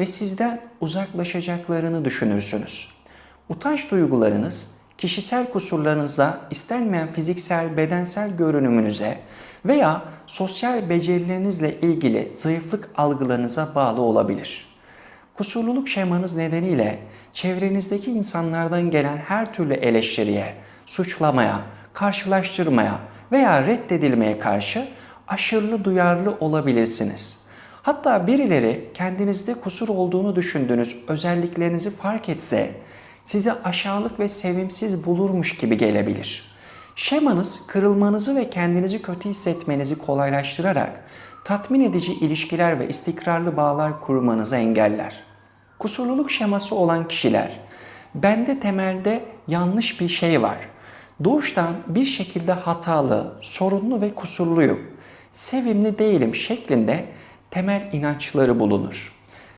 ve sizden uzaklaşacaklarını düşünürsünüz. Utanç duygularınız kişisel kusurlarınıza, istenmeyen fiziksel, bedensel görünümünüze veya sosyal becerilerinizle ilgili zayıflık algılarınıza bağlı olabilir. Kusurluluk şemanız nedeniyle çevrenizdeki insanlardan gelen her türlü eleştiriye, suçlamaya, karşılaştırmaya veya reddedilmeye karşı aşırı duyarlı olabilirsiniz. Hatta birileri kendinizde kusur olduğunu düşündüğünüz özelliklerinizi fark etse sizi aşağılık ve sevimsiz bulurmuş gibi gelebilir. Şemanız kırılmanızı ve kendinizi kötü hissetmenizi kolaylaştırarak tatmin edici ilişkiler ve istikrarlı bağlar kurmanızı engeller. Kusurluluk şeması olan kişiler, bende temelde yanlış bir şey var. Doğuştan bir şekilde hatalı, sorunlu ve kusurluyum. Sevimli değilim şeklinde temel inançları bulunur.